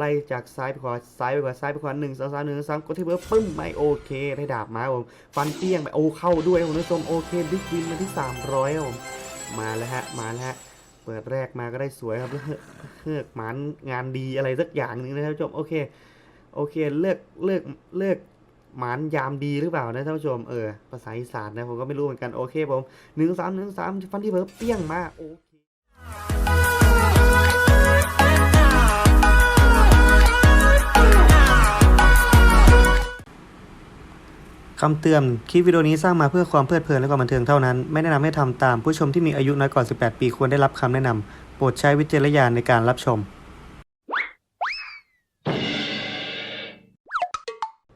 ไล่จากซ้ายไปขวาซ้ายไปขวาซ้ายไปขวาหนึ่งสองสามหนึ่งสองสามกดที่เบิร์ปึ้มไม่โอเคได้ดาบมาผมฟันเปี้ยงไปโอ้เข้าด้วยคุณผู้ชมโอเคบิ๊กวินมาที่300ครับผมมาแล้วฮะมาแล้วฮะเปิดแรกมาก็ได้สวยครับเฮ้อเฮือกหมันงานดีอะไรสักอย่างหนึ่งนะครับท่านผู้ชมโอเคโอเคเลือกเลือกเลือกหมานยามดีหรือเปล่านะท่านผู้ชมเออภาษาอีสานนะผมก็ไม่รู้เหมือนกันโอเคผมหนึ่งสามหนึ่งสามฟันที่เบิร์เปี้ยงมาโอ คำเตือน คลิปวิดีโอนี้สร้างมาเพื่อความเพลิดเพลินและความบันเทิงเท่านั้น ไม่แนะนำให้ทำตาม ผู้ชมที่มีอายุน้อยกว่า 18 ปีควรได้รับคำแนะนำ โปรดใช้วิจารณญาณในการรับชม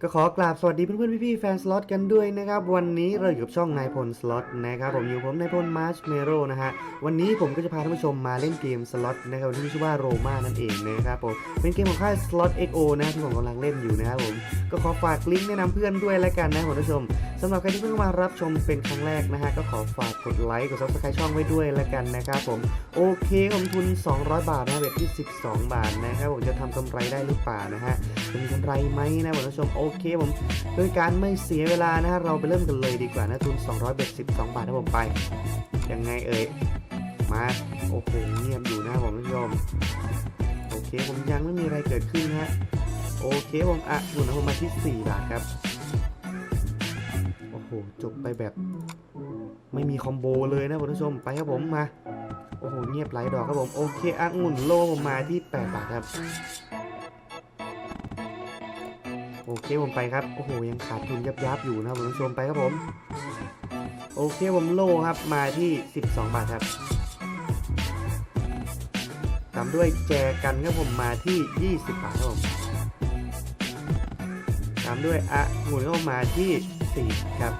ก็ขอกราบสวัสดีเพื่อนๆพี่ๆแฟนสล็อตกันด้วยนะครับ วันนี้เราอยู่กับช่องนายพลสล็อตนะครับผมอยู่ผมนายพลมาร์ชเมโรนะฮะวันนี้ผมก็จะพาท่านผู้ชมมาเล่นเกมสล็อตนะครับที่ชื่อว่าโรมานั่นเองนะครับผมเป็นเกมของค่าย Slot XO นะที่ผมกำลังเล่นอยู่นะครับผมก็ขอฝากลิงก์แนะนำเพื่อนด้วยแล้วกันนะคุณผู้ชมสำหรับใครที่เพิ่งมารับชมเป็นครั้งแรกนะฮะก็ขอฝากกดไลค์กด subscribe ช่องไว้ด้วยแล้วกันนะครับผมโอเคผมทุน 200 บาทนะเบ็ดที่ 12 บาทนะครับผมจะทำกำไรได้หรือเปล่านะฮะจะมีกำไรไหมนะคุณผู้ชมโเคผมโดยการไม่เสียเวลานะฮะเราไปเริ่มกันเลยดีกว่านะทุน200เบ็ด12 บาทนะผมไป ยังไงเอ่ยมาโอ้โหเงียบอยู่นะผมผู้ชมโอเคผมยังไม่มีอะไรเกิดขึ้นนะฮะโอเคผมอะหมุนผมมาที่ 4 บาทครับโอ้โหจบไปแบบ ไม่มีคอมโบเลยนะคุณผู้ชมไปครับผมมาโอ้โหเงียบไหลายดอกครับผมโอเคอะหมุนโลผมมาที่ 8 บาทครับ เคผมไปครับ โอ้โห ยังขาดทุนยับยับอยู่นะคุณผู้ชมไปครับผม โอเคผมโลครับมาที่ 12 บาทครับตามด้วยแจกันครับผมมาที่ 20 บาทครับผมตามด้วยอะหมุนเข้ามาที่ 4 ครับ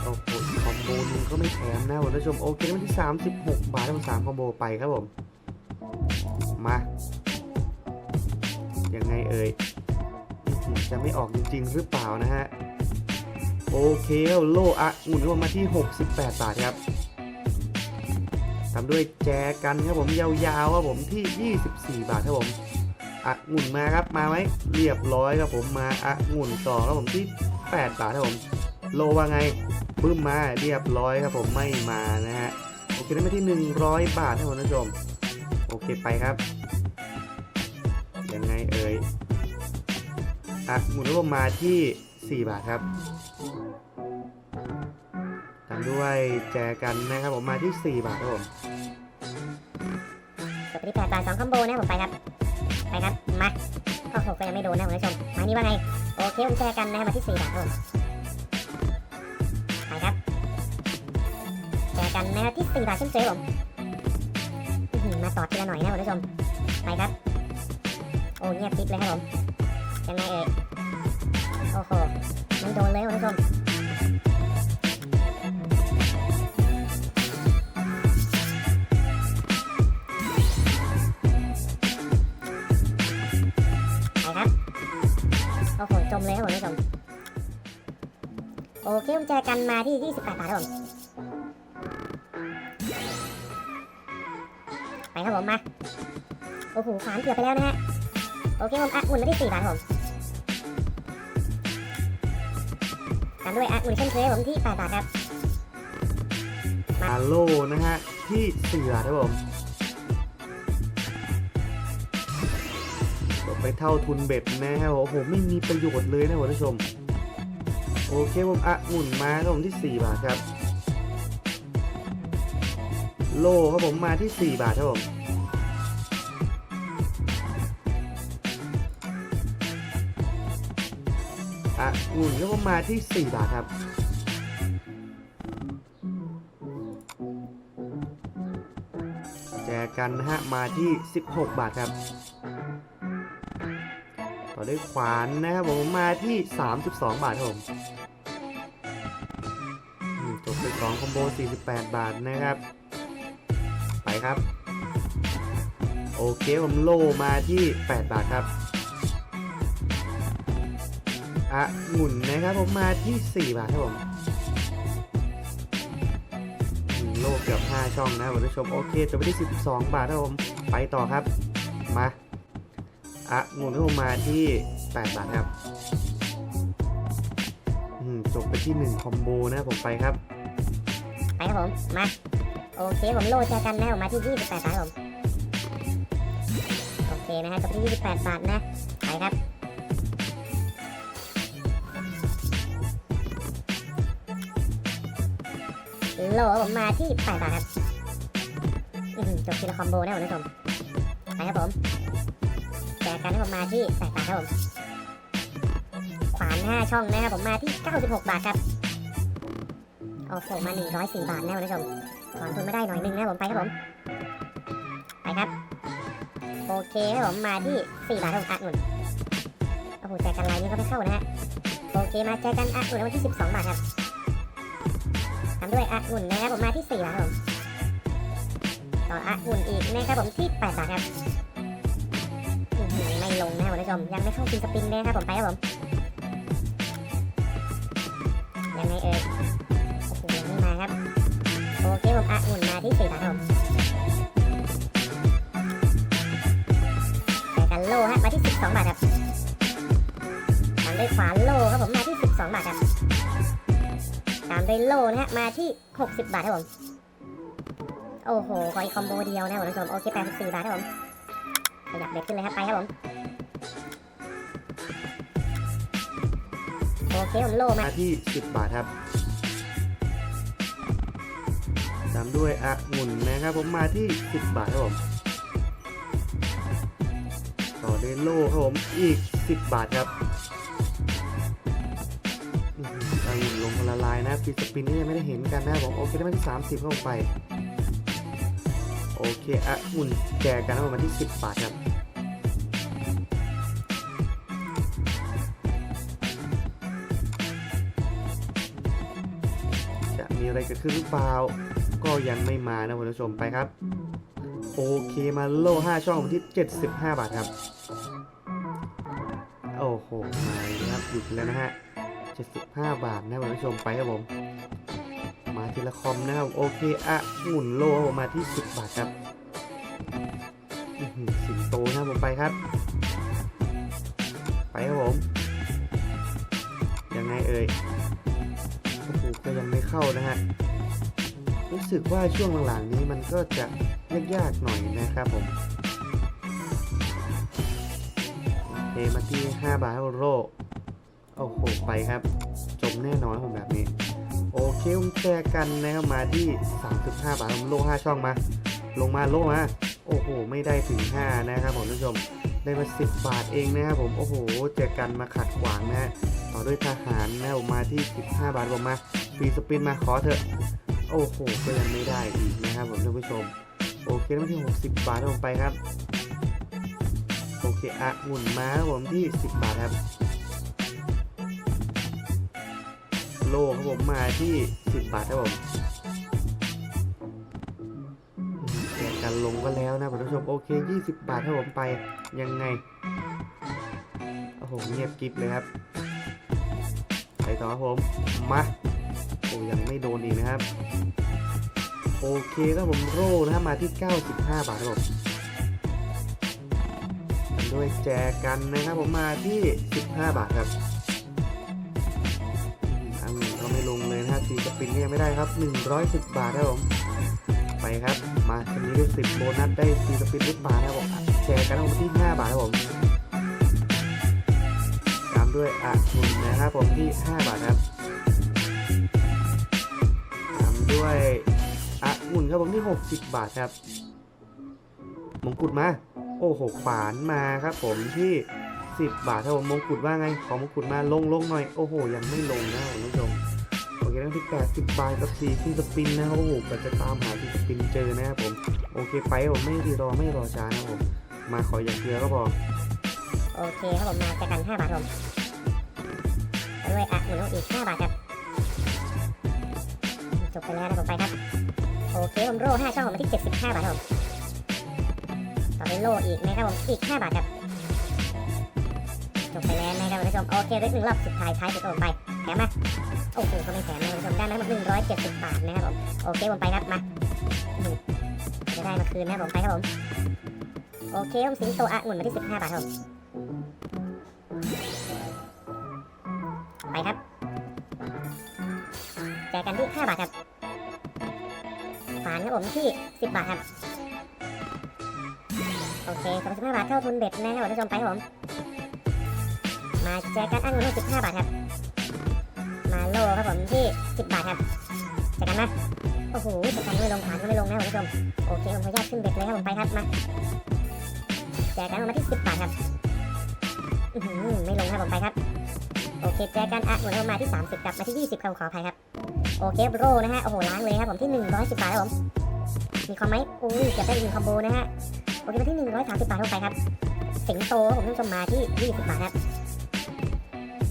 โอ้โหคอมโบนึงก็ไม่แถมนะคุณผู้ชมโอเควันที่ 36 บาททั้งสามคอมโบไปครับผม มา ยังไงเอ่ยจะไม่ออกจริง ๆ หรือเปล่านะฮะ โอเคโลอะหมุนเข้ามาที่ 68 บาทครับตามด้วยแจกันครับผมยาวๆครับผมที่ 24 บาทครับผมอะงุ่นมาครับมาไหมเรียบร้อยครับผมมาอะงุ่นต่อครับผมที่ 8 บาทครับผมโลว่าไงบึ้มมาเรียบร้อยครับผมไม่มานะฮะโอเคได้มาที่ 100 บาทครับผมท่านผู้ชมโอเคไปครับ อะหมุนรวมมาที่ 4 บาทครับตามด้วยแจกันนะครับผมมาที่ 4 บาทครับผมจบที่แปดบาทสองคอมโบนะผมไปครับ ไปครับ มาข้อหกก็ยังไม่โดนนะคุณผู้ชมหมายนี้ว่าไง โอเคผมแชร์กันนะครับมาที่สี่บาทครับผมไปครับแชร์กันนะครับที่สี่บาทเช่นเคยผมมาต่อทีละหน่อยนะคุณผู้ชม ไปครับ อ้เงียบกิ๊บเลยครับผมยังไงเอ่ยโอ้โหไม่โดนเลยคุณผู้ชมไปครับโอ้โหจมเลยครับผมท่านผู้ชมโอเคผมแจกันมาที่ 28 บาทครับผมไปครับผมมา โอ้โหขวานเกือบไปแล้วนะฮะ โอเคผมอะอุ่นมาที่4บาทผมตามด้วยอะอุ่นเช่นเคยผมที่8บาทครับอาโลนะฮะที่4บาทครับผมไปเท่าทุนเบ็ดนะฮะโอ้โหไม่มีประโยชน์เลยนะคุณผู้ชม โอเคผมอะหมุนมาครับผมที่ 4 บาทครับ โลครับผมมาที่ 4 บาทครับผม อะหมุนครับผมมาที่ 4 บาทครับ แจกันนะฮะมาที่ 16 บาทครับ ต่อด้วยขวานนะครับผมมาที่ 32 บาทครับผมจบไป2คอมโบ 48 บาทนะครับ ไปครับ โอเคผมโลมาที่ 8 บาทครับ อะหมุนนะครับผมมาที่ 4 บาทครับผมโลกเกือบ 5 ช่องนะคุณผู้ชม โอเคจบไปที่ 12 บาทครับผม ไปต่อครับ มาอะงุนมาที่ 8 บาทครับจบไปที่ 1 คอมโบนะผมไปครับ ไปครับผม มา โอเคผมโลแจกันนะผมมาที่ 28 บาทครับผม โอเคนะฮะจบที่ 28 บาทนะ ไปครับ โลครับผมมาที่8บาทครับจบทีละคอมโบนะคุณผู้ชมไปครับผมแจกันให้ผมมาที่8บาทครับผมขวาน5ช่องนะครับผมมาที่ 96 บาทครับโอ้โหมา 104 บาทนะคุณผู้ชมถอนทุนไม่ได้หน่อยนึงนะผมไปครับผมไปครับโอเคครับผมมาที่ 4 บาทครับผมอะหนุนโอ้โหแจกันลายนี้ก็ไม่เข้านะฮะโอเคมาแจกันอะหนุนวันที่ 12 บาทครับ ทำด้วยอะหนุนนะครับผมมาที่4บาทครับผมต่ออะหนุนอีกนะครับผมที่8บาทครับไม่ลงนะคุณผู้ชมยังไม่เข้าฟินสปินเลยครับผมไปครับผมยังไงเอ่ยโอ้โหยังไม่มาครับโอเคผมอะหมุนมาที่สี่บาทครับแต่กันโลฮะมาที่สิบสองบาทครับตามด้วยขวาโลครับผมมาที่สิบสองบาทครับามด้วยโลนะฮะ มาที่หกสิบบาทครับผม โอ้โห ขออีกคอมโบเดียวนะคุณผู้ชม โอเคแปดสิบสี่บาทครับผม ขยับเบ็ดขึ้นเลยครับไปครับผม โอเคผมโลมา มาที่ 10 บาทครับ ตามด้วยอะงุ่นนะครับผมมาที่ 10 บาทครับผม ต่อด้วยโล่ครับผมอีก 10 บาทครับ ลายนะฟิสปินนี่ยังไม่ได้เห็นกันนะบผมโอเคได้มาที่ 30เข้าไป โอเคอะงุ่นแจกกันนะผมมาที่ 10 บาทครับจะมีอะไรเกิดขึ้นหรือเปล่า ก็ยังไม่มานะคุณผู้ชมไปครับ โอเคมาโล่5ช่องที่ 75 บาทครับ โอ้โหมาครับหยุดแล้วนะฮะ 75 บาทนะคุณผู้ชมไปครับผม มาทีละคอมนะครับโอเคอะหมุนโลมาที่ 10 บาทครับสิงโตนะผมไปครับ ไปครับผม ยังไงเอ่ยโอ้โหก็ยังไม่เข้านะฮะ รู้สึกว่าช่วงหลังๆนี้มันก็จะยากๆหน่อยนะครับผมเคมาที่ 5 บาทโร โอ้โหไปครับ จมแน่นอนผมแบบนี้ โอเคผมแชร์กันนะครับมาที่ 35 บาทผมโล5ช่องมา ลงมาโลมาโอ้โห ไม่ได้ถึง 5 นะครับผมท่านผู้ชมได้มา 10 บาทเองนะครับผม โอ้โห เจอกันมาขัดขวางนะฮะ ต่อด้วยทหารนะผมมาที่ 15 บาทผมมาฟรีสปินมาขอเถอะ โอ้โห ก็ยังไม่ได้อีกนะครับผมท่านผู้ชม โอเคต้องที่ 60 บาทลงไปครับ โอเคอะหมุนมาผมที่ 10 บาทครับ โลครับผมมาที่10บาทครับผมแจกกันลงก็แล้วนะผู้ชมโอเค20บาทครับผมไปยังไงโอ้โหเงียบกริบเลยครับไปต่อครับผมมาโอ้ยังไม่โดนอีกนะครับโอเคครับผมโร่นะครับมาที่ 95 บาทครับผมตามด้วยแจกันนะครับผมมาที่ 15 บาทครับ งเลยนะฮะตีสปินก็ยังไม่ได้ครับ 110 บาทครับผม ไปครับ มาทีนี้ด้วย10โบนัสได้ตีสปิน10บาทนะครับผมแจกันนะครับผมที่ 5 บาทครับผม ตามด้วยอะหนุนนะครับผมที่ 5 บาทครับ ตามด้วยอะหมุนครับผมที่ 60 บาทครับ มงกุฎมา โอ้โหขวานมาครับผมที่10บาทครับผมมงกุฎว่าไง ขอมงกุฎมาลงลงหน่อย โอ้โห ยังไม่ลงนะคุณผู้ชม โอเคตั้งที่80บาทกับ4ที่สปินนะครับโอ้โหก็จะตามหาที่สปินเจอนะครับผม โอเคไปผมไม่รีรอไม่รอช้านะผม มาขออย่างเดียวก็พอโอเคครับผมมาแจกัน 5 บาทผมด้วยอะหมุนอีก 5 บาทครับจบไปแล้วนะผมไปครับ โอเคผมโล่5ช่องผมาที่ 75 บาทครับผมต่อไปโล่อีกนะครับผมอีก 5 บาทครับจบไปแล้วนะครับคุณผู้ชมโอเคด้หนึ่งรอบสุดท้ายท้ายสุดผมไปแถมมา โอ้โหก็ไม่แถมนะคุณผู้ชมได้มาทั้งหมด170 บาทนะครับผมโอเคผมไปครับมาจะได้มาคืนนะครับผมไปครับผมโอเคผมสิงโตอะหมุนมาที่ 15 บาทครับผมไปครับแจกกันที่ 5 บาทครับฝานครับผมที่ 10 บาทครับโอเคสองสิบห้าบาทเข้าทุนเบ็ดนะครับผู้ชมไปครับผมมาแจกกันอันนู้นสิบห้าบาทครับ โลครับผมที่สิบบาทครับแจกกันนะโอ้โหแจกกันไม่ลงฐานก็ไม่ลงนะท่านผู้ชมโอเคผมขออนุญาตขึ้นเบ็ดเลยครับผมไปครับมาแจกกันมาที่สิบบาทครับไม่ลงครับผมไปครับ โอเคแจกกันอะหมุนลงมาที่สามสิบครับมาที่ยี่สิบครับขออภัยครับโอเคโรนะฮะโอ้โหล้างเลยครับผมที่หนึ่งร้อยสิบบาทครับผมมีคอมไหมอุ้ยเก็บได้อีกหนึ่งคอมโบนะฮะโอเคมาที่หนึ่งร้อยสามสิบบาทลงไปครับสิงโตครับผมท่านผู้ชมมาที่ยี่สิบบาทครับ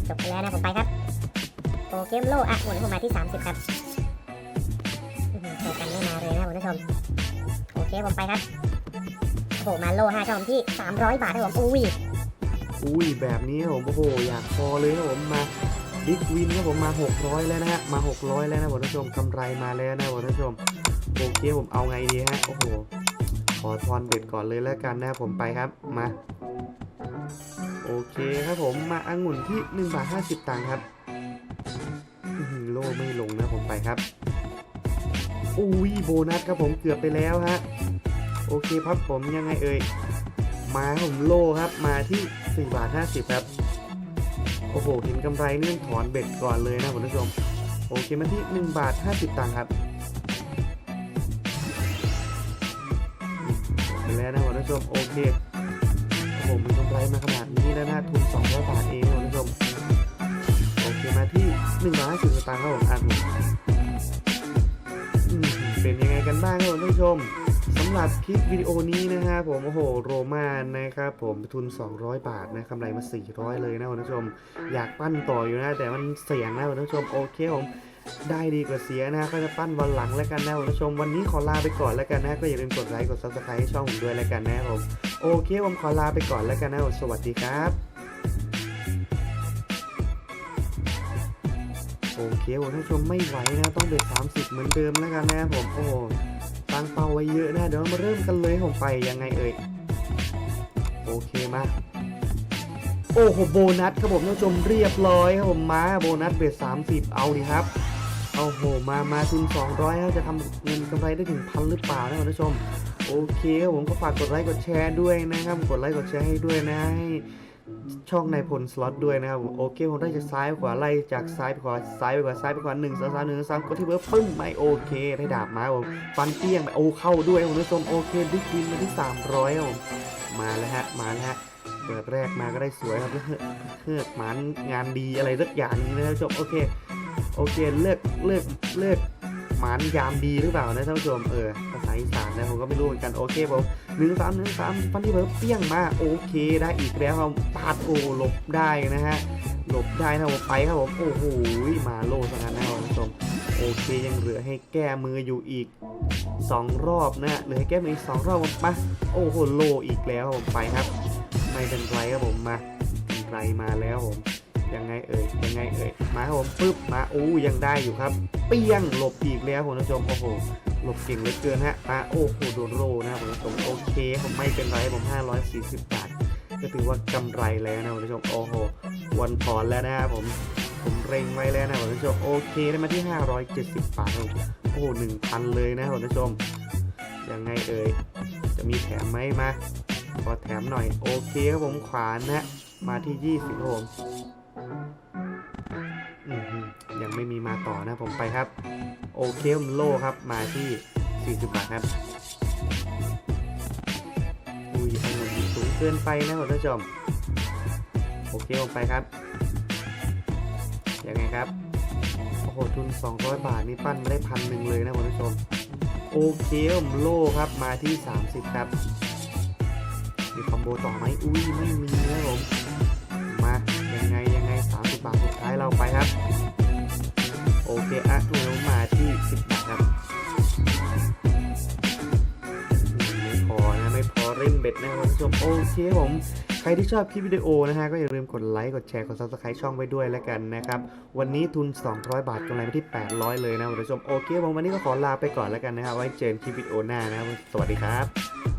จบไปแล้วนะผมไปครับ โปเกมโลอะหมุนผมมาที่ 30 ครับโชกันไม่มาเลยนะคุณผู้ชม โอเคผมไปครับโอ้โหมาโล5ช่องที่ 300 บาทครับผมอุ้ยอุ้ยแบบนี้ครับผมโอ้โหอยากพอเลยครับผมมาบิ๊กวินครับผมมา 600 แล้วนะฮะมา 600 แล้วนะคุณผู้ชมกำไรมาแล้วนะคุณผู้ชมโอเคผมเอาไงดีฮะโอ้โหขอทอนเบ็ดก่อนเลยแล้วกันนะผมไปครับมาโอเคครับผมมาองุ่นที่1บาท50 ตังค์ครับ โลไม่ลงนะผมไปครับอุ้ยโบนัสครับผมเกือบไปแล้วฮะโอเคครับผมยังไงเอ่ยมาผมโลครับมาที่ 4 บาท 50 ครับ โอ้โหเห็นกำไรนี่ต้องถอนเบ็ดก่อนเลยนะคุณผู้ชม โอเคมาที่ 1 บาท 50 ตังค์ครับจบไปแล้วนะคุณผู้ชม โอเคโอ้โหมีกำไรมาขนาดนี้แล้วนะทุน200บาทเอง ที่1บาท50สตางค์ครับผมอ่านเป็นยังไงกันบ้างครับคุณผู้ชมสำหรับคลิปวิดีโอนี้นะครับผมโอ้โหโรมานนะครับผมทุน 200 บาทนะกำไรมา 400 เลยนะคุณผู้ชม อยากปั้นต่ออยู่นะ แต่มันเสี่ยงนะคุณผู้ชมโอเคผมได้ดีกว่าเสียนะก็จะปั้นวันหลังแล้วกันนะคุณผู้ชม วันนี้ขอลาไปก่อนแล้วกันนะ ก็อย่าลืมกดไลค์กด subscribe ให้ช่องผมด้วยแล้วกันนะครับผมโอเคผมขอลาไปก่อนแล้วกันนะสวัสดีครับ โอเคผมท่านชมไม่ไหวนะ ต้องเบ็ด30 เหมือนเดิมแล้วกันนะครับผมโอ้ตั้งเป้าไว้เยอะนะ เดี๋ยวเรามาเริ่มกันเลยผมไปยังไงเอ่ย โอเคมาโอ้โหโบนัสครับผมท่านผู้ชมเรียบร้อยครับผมมาโบนัสเบสสามสิบเอาดิครับเอาโหมามาทุน200ครับจะทำเงินกำไรได้ถึงพันหรือเปล่านะคุณผู้ชม โอเคครับผมก็ฝากกดไลค์กดแชร์ด้วยนะครับกดไลค์กดแชร์ให้ด้วยนะ ช่องในายพลสล็อตด้วยนะครับผมโอเคผมได้จากซ้ายไปขวาไล่จากซ้ายไปขวาซ้ายไปขวาซ้ายไปขวาหนึ่งสองสามหนึ่งสองสามกดที่เบอร์ปึ้งไม่โอเคได้ดาบมาผมฟันเปี้ยงไปโอ้เข้าด้วยคุณผู้ชมโอเคบิ๊กวินมาที่300ครับผมมาแล้วฮะมาแล้วฮะเปิดแรกมาก็ได้สวยครับเฮ้อเฮ้อหมานงานดีอะไรสักอย่างนี้นะครับจบโอเคโอเคเลือกเลือกเลือกหมานยามดีหรือเปล่านะท่านผู้ชมเออภาษาอีสานนะผมก็ไม่รู้เหมือนกันโอเคผมหนึ่งสามหนึ่งสามฟันที่เบิร์เปี้ยงมาโอเคได้อีกแล้วครับปาดโอ้หลบได้นะฮะหลบได้นะผมไปครับผมโอ้โหมาโลซะงั้นนะครับผู้ชมโอเคยังเหลือให้แก้มืออยู่อีก 2 รอบนะเหลือให้แก้มืออีก 2 รอบผมมาโอ้โหโลอีกแล้วครับผมไปครับ ไม่เป็นไรครับผมมาเป็นไรมาแล้วผมยังไงเอ่ยยังไงเอ่ยมาครับผมปึ๊บมาโอ้ยังได้อยู่ครับ เปี้ยงหลบอีกแล้วคุณผู้ชมโอ้โห หลบเก่งเหลือเกินฮะมาโอ้โหโดนโลนะครับผู้ชมโอเคผมไม่เป็นไรผม540 บาท ก็ถือว่ากำไรแล้วนะคุณผู้ชมโอ้โหวันถอนแล้วนะครับผมผมเร่งไว้แล้วนะคุณผู้ชมโอเคได้มาที่ 570 บาทครับโอ้โห1,000เลยนะคุณผู้ชมยังไงเอ่ยจะมีแถมไหมมาขอแถมหน่อยโอเคครับผมขวานนะมาที่20ครับผม ยังไม่มีมาต่อนะผมไปครับ โอเคมโลครับมาที่ 40 บาทครับอุ้ยไอ้หนุ่มสูงเกินไปนะคุณผู้ชมโอเคผมไปครับ ยังไงครับ โอ้โหทุน 200 บาทนี่ปั้นมาได้พันหนึ่งเลยนะคุณผู้ชม โอเคผมโลครับมาที่ 30 ครับ มีคอมโบต่อไหมอุ้ยไม่มีนะผม มายังไง 30 บาทสุดท้ายเราไปครับ โอเคอะหนูมาที่ 10 บาทครับไม่พอนะไม่พอเล่นเบ็ดนะคุณผู้ชมโอเคผมใครที่ชอบคลิปวิดีโอนะฮะก็อย่าลืมกดไลค์กดแชร์กด subscribe ช่องไว้ด้วยแล้วกันนะครับ วันนี้ทุน 200 บาทกำไรไปที่ 800 เลยนะคุณผู้ชมโอเคผมวันนี้ก็ขอลาไปก่อนแล้วกันนะครับไว้เจอกันคลิปวิดีโอหน้านะครับสวัสดีครับ